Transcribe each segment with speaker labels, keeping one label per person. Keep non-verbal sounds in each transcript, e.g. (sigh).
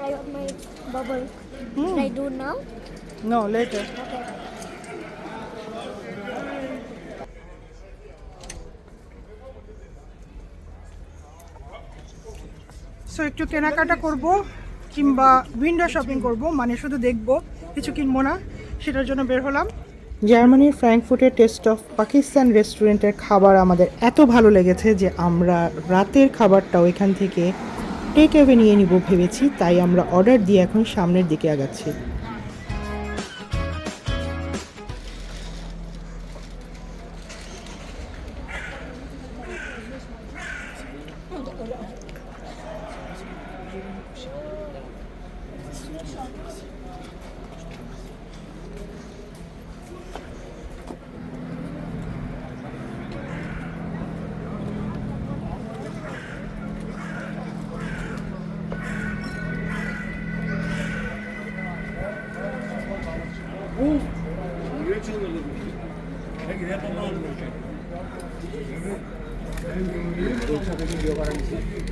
Speaker 1: I want my bubble.
Speaker 2: Hmm.
Speaker 1: Should I do now?
Speaker 2: No, later.
Speaker 1: Okay.
Speaker 2: So একটু কেনাকাটা করব কিংবা window shopping করব মানে শুধু দেখব কিছু কিনবো না সেটার জন্য বের হলাম জার্মানির ফ্র্যাঙ্কফুটের টেস্ট অফ পাকিস্তান রেস্টুরেন্টের খাবার আমাদের এত ভালো লেগেছে যে আমরা রাতের খাবারটাও এখান থেকে টেক অ্যাভে নিয়ে নিব ভেবেছি তাই আমরা অর্ডার দিয়ে এখন সামনের দিকে আগাচ্ছি।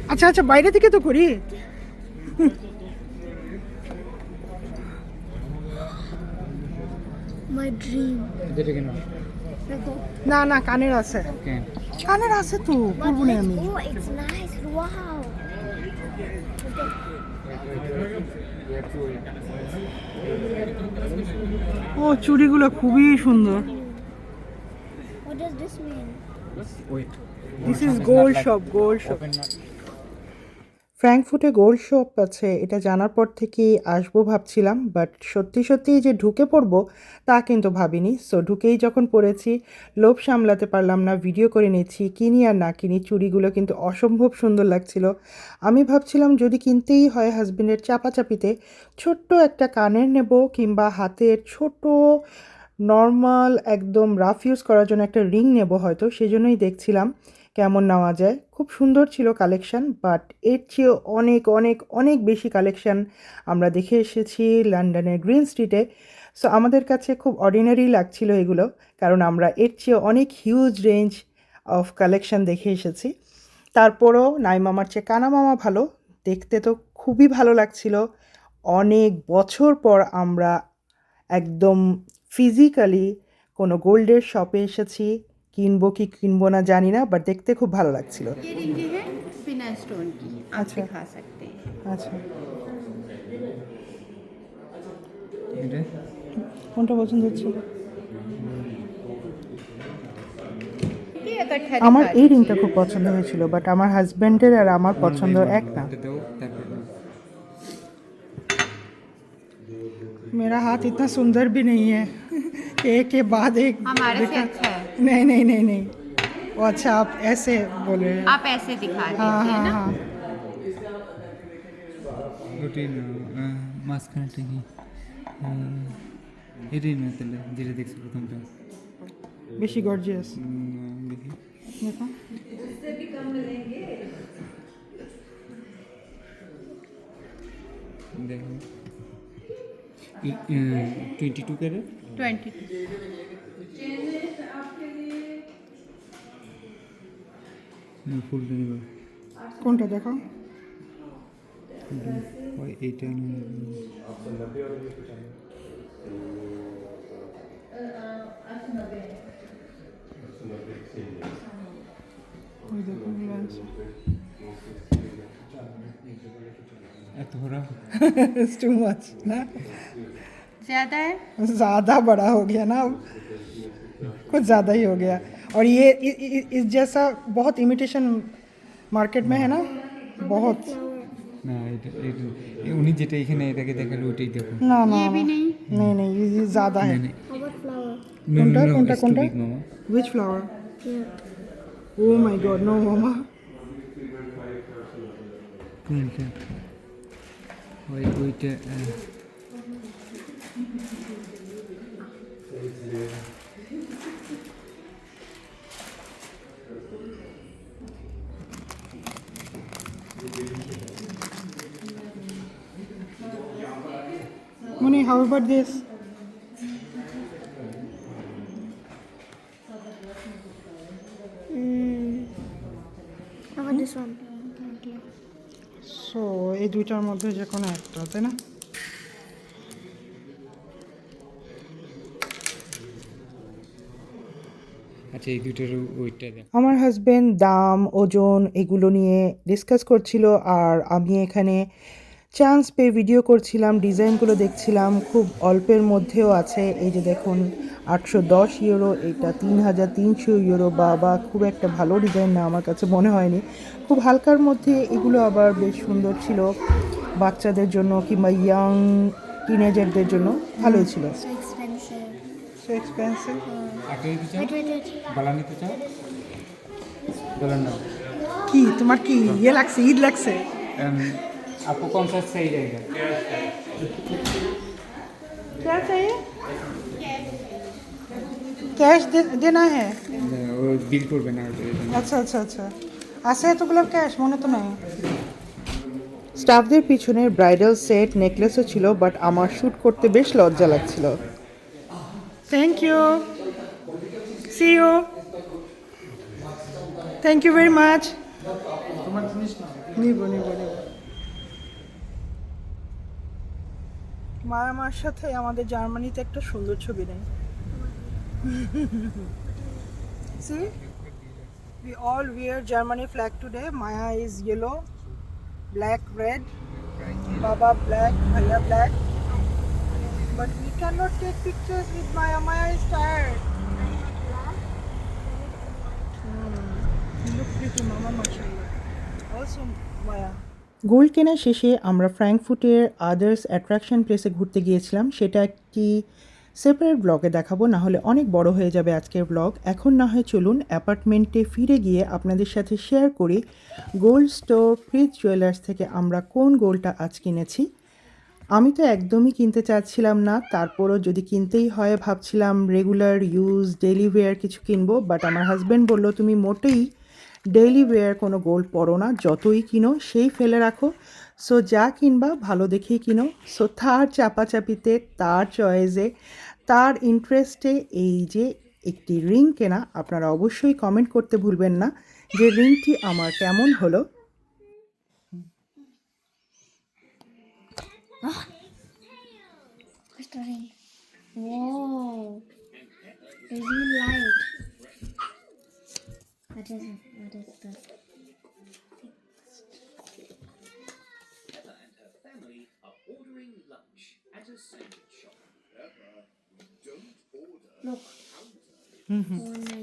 Speaker 2: আচ্ছা আচ্ছা বাইরে থেকে তো করি. না না কানের আছে। কানের আছে তো করব না আমি। ও চুড়িগুলো খুবই সুন্দর
Speaker 1: What does this mean?
Speaker 2: Wait. This is gold shop
Speaker 3: gold not
Speaker 2: ফ্র্যাঙ্কফুটে gold shop আছে, এটা জানার পর থেকেই আসব ভাবছিলাম, বাট সত্যি সত্যি যে ঢুকে পড়ব, তা কিন্তু ভাবিনি। সো ঢুকেই যখন পড়েছি, লোভ সামলাতে পারলাম না, ভিডিও করে নিচ্ছি কিনি আর না কিনি, চুড়িগুলো কিন্তু অসম্ভব সুন্দর লাগছিল। আমি ভাবছিলাম যদি কিনতেই হয় হাজব্যান্ডের চাপাচাপিতে, ছোট্ট একটা কানের নেব কিংবা হাতের ছোট, নর্মাল, একদম রাফ ইউজ করার জন্য একটা রিং নেব হয়তো, সেজন্যই দেখছিলাম। কেমন নেওয়া যায়। খুব সুন্দর ছিল কালেকশান বাট এর চেয়েও অনেক অনেক অনেক বেশি কালেকশান আমরা দেখে এসেছি লন্ডনের গ্রিন স্ট্রিটে সো আমাদের কাছে খুব অর্ডিনারি লাগছিল এগুলো, কারণ আমরা এর চেয়ে অনেক হিউজ রেঞ্জ অফ কালেকশন দেখে এসেছি। তারপরও নাই মামার চেয়ে কানা মামা ভালো, দেখতে তো খুবই ভালো লাগছিল। অনেক বছর পর আমরা একদম ফিজিক্যালি কোনো গোল্ডের শপে এসেছি। কিনবো কি কিনবো না জানি না বাট দেখতে খুব ভালো লাগছিল
Speaker 4: ये रिंग है बिना स्टोन की आप
Speaker 2: अच्छा।
Speaker 4: दिखा सकते हैं
Speaker 2: আচ্ছা
Speaker 3: এটা
Speaker 2: কোনটা পছন্দ হচ্ছে
Speaker 4: ये अगर खरीद
Speaker 2: আমার এই রিংটা খুব পছন্দ হয়েছিল বাট আমার হাজব্যান্ডের আর আমার পছন্দ এক না
Speaker 3: এটা দাও তারপর
Speaker 2: मेरा हाथ इतना सुंदर भी नहीं है एक के बाद एक
Speaker 4: हमारे से
Speaker 2: बेटा-
Speaker 4: अच्छा है
Speaker 2: नहीं नहीं नहीं नहीं वो अच्छा आप ऐसे बोल रहे हैं
Speaker 4: आप ऐसे दिखा
Speaker 2: हाँ
Speaker 4: दीजिए
Speaker 2: हाँ
Speaker 4: ना
Speaker 2: हाँ
Speaker 3: রুটিন মাঝখানেটা কি এটাই না তাহলে যেটা দেখছি প্রথমটা
Speaker 2: বেশি গর্জিয়াস
Speaker 3: উম, দেখি
Speaker 2: দেখো
Speaker 3: দেখো টোয়েন্টি টু ক্যারেট
Speaker 4: ट्वेंटी
Speaker 3: ফুলটা নিব
Speaker 2: কোনটা দেখো
Speaker 3: ওই এইটা নিয়ে
Speaker 2: ওই দেখো Reliance।
Speaker 3: এত ভরা (laughs)
Speaker 2: It's too much ना
Speaker 4: ज़्यादा है
Speaker 2: ज़्यादा बड़ा हो गया ना अब कुछ ज़्यादा ही हो गया और ये इ, इ, इस जैसा बहुत इमिटेशन मार्केट में है ना बहुत
Speaker 3: না এটা এটা এ উনি যেটা এখানে এটাকে দেখালো ওইটাই দেখো
Speaker 2: ना ना
Speaker 4: ये भी
Speaker 2: ना।
Speaker 4: नहीं
Speaker 2: नहीं नहीं ये ये ज़्यादा है
Speaker 3: না,
Speaker 1: How about flower?
Speaker 3: না,
Speaker 2: কোনটা,
Speaker 3: no, no,
Speaker 2: কোনটা,
Speaker 3: it's too
Speaker 2: কোনটা?
Speaker 3: big, মামা
Speaker 2: which flower
Speaker 1: Yeah.
Speaker 2: Oh my god, no mama.
Speaker 3: কোনটা ওই ওইটা ah,
Speaker 2: Moni, how about this?
Speaker 1: Mm. How about this one?
Speaker 2: So, এই দুইটার মধ্যে যে কোনো একটা তাই না
Speaker 3: আচ্ছা এই দুটোর ওইটা
Speaker 2: আমার হাজবেন্ড দাম ওজন এগুলো নিয়ে ডিসকাস করছিল আর আমি এখানে চান্স পেয়ে ভিডিও করছিলাম ডিজাইনগুলো দেখছিলাম খুব অল্পের মধ্যেও আছে। এই যে দেখুন আটশো দশ ইউরো এটা তিন হাজার তিনশো ইউরো বা বা খুব একটা ভালো ডিজাইন না আমার কাছে মনে হয়নি। খুব হালকার মধ্যে এগুলো আবার বেশ সুন্দর ছিল বাচ্চাদের জন্য কিংবা ইয়াং টিনেজারদের জন্য ভালোই ছিল. এক্সপেন্সিভ
Speaker 3: একটা দিতে চাও
Speaker 1: Wait, wait, wait.
Speaker 3: গলা নিতে চাও গলা নাও
Speaker 2: কি তোমার কি ইয়ে লাগছে ঈদ লাগছে
Speaker 3: Um, आपको कौन सा सही रहेगा
Speaker 2: क्या चाहिए कैश दे, देना है
Speaker 3: ও বিল করবে না ওটা এটা।
Speaker 2: আচ্ছা আচ্ছা আচ্ছা আছে এতগুলো ক্যাশ মনে তো নাই স্টাফদের পিছনে ব্রাইডাল সেট নেকলেসও ছিল বাট আমার শ্যুট করতে বেশ লজ্জা লাগছিল thank you See you. Thank you very much. মারা মার সাথে আমাদের জার্মানিতে একটা সুন্দর ছবি নেই see we all wear Germany flag today Maya is yellow black red বাবা ব্ল্যাক ভাইয়া black but we can not take pictures with Maya Maya is tired gold কেনা শেষে আমরা ফ্র্যাঙ্কফুটের আদার্স অ্যাট্রাকশন প্লেসে ঘুরতে গিয়েছিলাম। সেটা একটি সেপারেট ব্লগে দেখাবো, না হলে অনেক বড় হয়ে যাবে আজকের ব্লগ। এখন না হয় চলুন অ্যাপার্টমেন্টে ফিরে গিয়ে আপনাদের সাথে শেয়ার করি গোল্ড স্টোর ফ্রিজ জুয়েলার্স থেকে আমরা কোন গোল্ডটা আজ কিনেছি। আমি তো একদমই কিনতে চাচ্ছিলাম না, তারপরও যদি কিনতেই হয় ভাবছিলাম রেগুলার ইউজ ডেলি কিছু কিনবো, বাট আমার হাজব্যান্ড বলল, তুমি মোটেই ডেইলি ওয়্যার কোনো গোল্ড পরো না যতই কিনো সেই ফেলে রাখো। সো যা কিনবা ভালো দেখেই কিনো। সো তার চাপাচাপিতে তার চয়েসে তার ইন্টারেস্টে এই যে একটি রিং কেনা আপনারা অবশ্যই কমেন্ট করতে ভুলবেন না। যে রিংটি আমার কেমন হলো?
Speaker 1: Where's
Speaker 5: lunch at a sandwich shop.
Speaker 1: Look. One mm-hmm. oh, nine